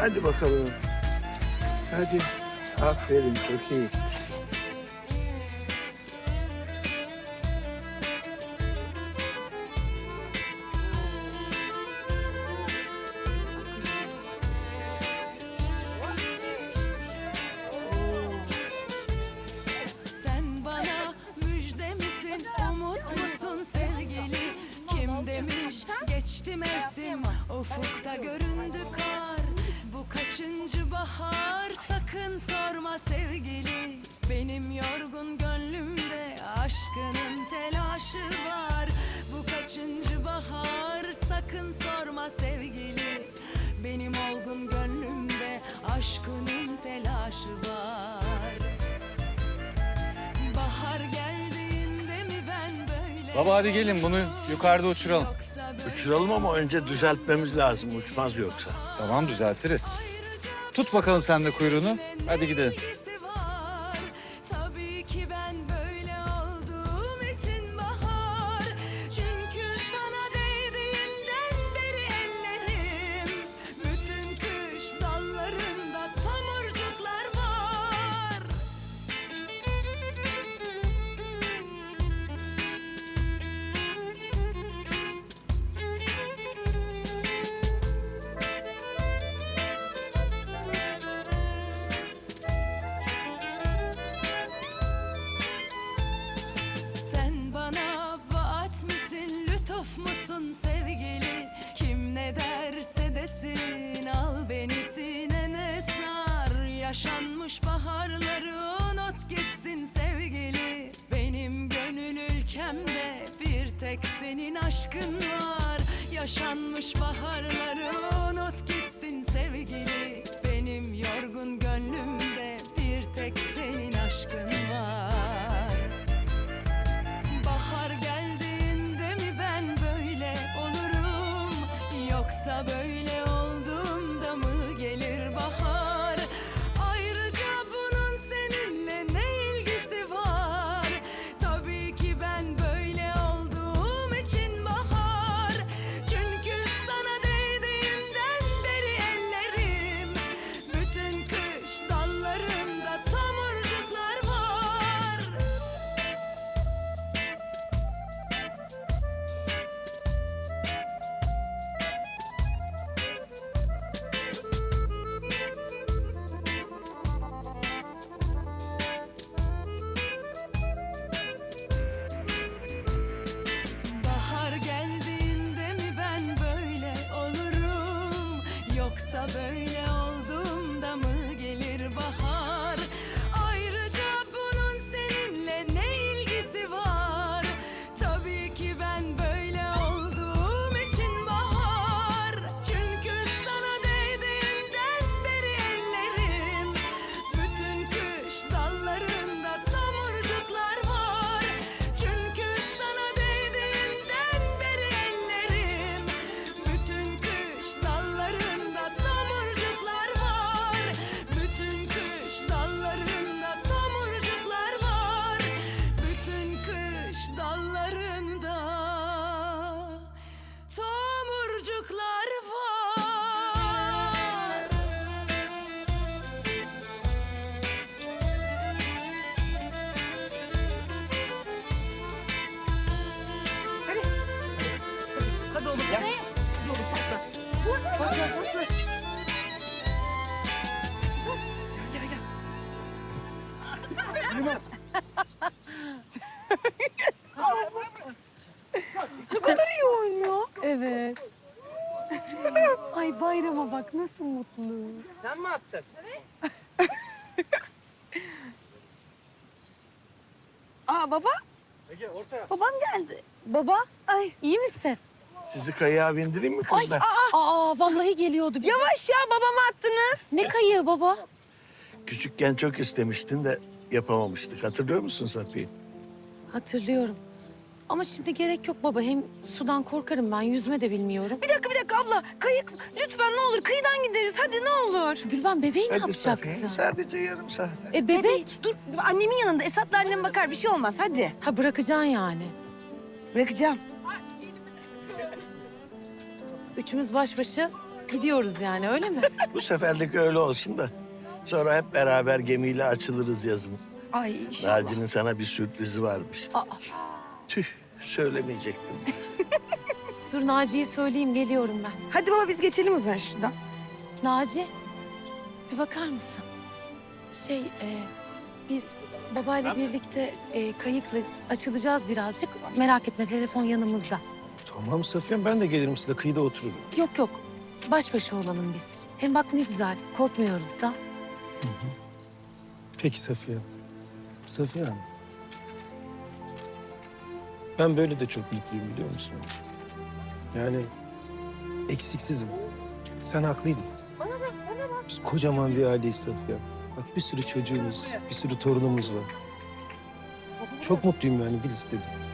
Hadi bakalım. Hadi. Aferin çok iyi. Sen bana müjde umut musun sevgili? Kim demiş geçti mevsim, ufukta göründü kar. Benim yorgun gönlümde aşkının telaşı var. Bu kaçıncı bahar, sakın sorma sevgili. Benim olgun gönlümde aşkının telaşı var. Bahar geldiğinde mi ben böyle Baba hadi gelin bunu yukarıda uçuralım. Uçuralım ama önce düzeltmemiz lazım. Uçmaz yoksa. Tamam düzeltiriz. Tut bakalım sen de kuyruğunu. Hadi gidelim. Bir tek senin aşkın var. Yaşanmış baharları unut gitsin sevgili. Benim yorgun gönlümde bir tek senin aşkın var. Evet. Ay bayrama bak nasıl mutlu. Sen mi attın? Aa baba. Babam geldi. Baba. Ay iyi misin? Sizi kayığa bindireyim mi kızlar? Aa vallahi geliyordu. bize. Yavaş ya babamı attınız. Ne kayığı baba? Küçükken çok istemiştin de yapamamıştık. Hatırlıyor musun Safiye? Hatırlıyorum. Ama şimdi gerek yok baba. Hem sudan korkarım ben. Yüzme de bilmiyorum. Bir dakika bir dakika abla. Kayık lütfen ne olur kıyıdan gideriz. Hadi ne olur. Gülben bebeği ne Hadi Safiye. yapacaksın? Sadece yarım saat. E bebek. Hadi, dur annemin yanında. Esat'la annem bakar bir şey olmaz. Hadi. Ha bırakacaksın yani. Bırakacağım. Üçümüz baş başa Gidiyoruz yani öyle mi? Bu seferlik öyle olsun da. Sonra hep beraber gemiyle açılırız yazın. Ay inşallah. Naci'nin sana bir sürprizi varmış. Aa, Tüh söylemeyecektim. dur Naci'ye söyleyeyim geliyorum ben. Hadi baba biz geçelim o zaman şuradan. Naci bir bakar mısın? Şey e, biz babayla birlikte e, kayıkla açılacağız birazcık. Merak etme telefon yanımızda. Tamam Safiye ben de gelirim size kıyıda otururum. Yok yok baş başa olalım biz. Hem bak ne güzel korkmuyoruz da. Peki Safiye. Safiye Hanım. Ben böyle de çok mutluyum biliyor musun? Yani eksiksizim. Sen haklıydın. Biz kocaman bir aileyiz Safiye. Bak bir sürü çocuğumuz, bir sürü torunumuz var. Çok mutluyum yani bil istediğim.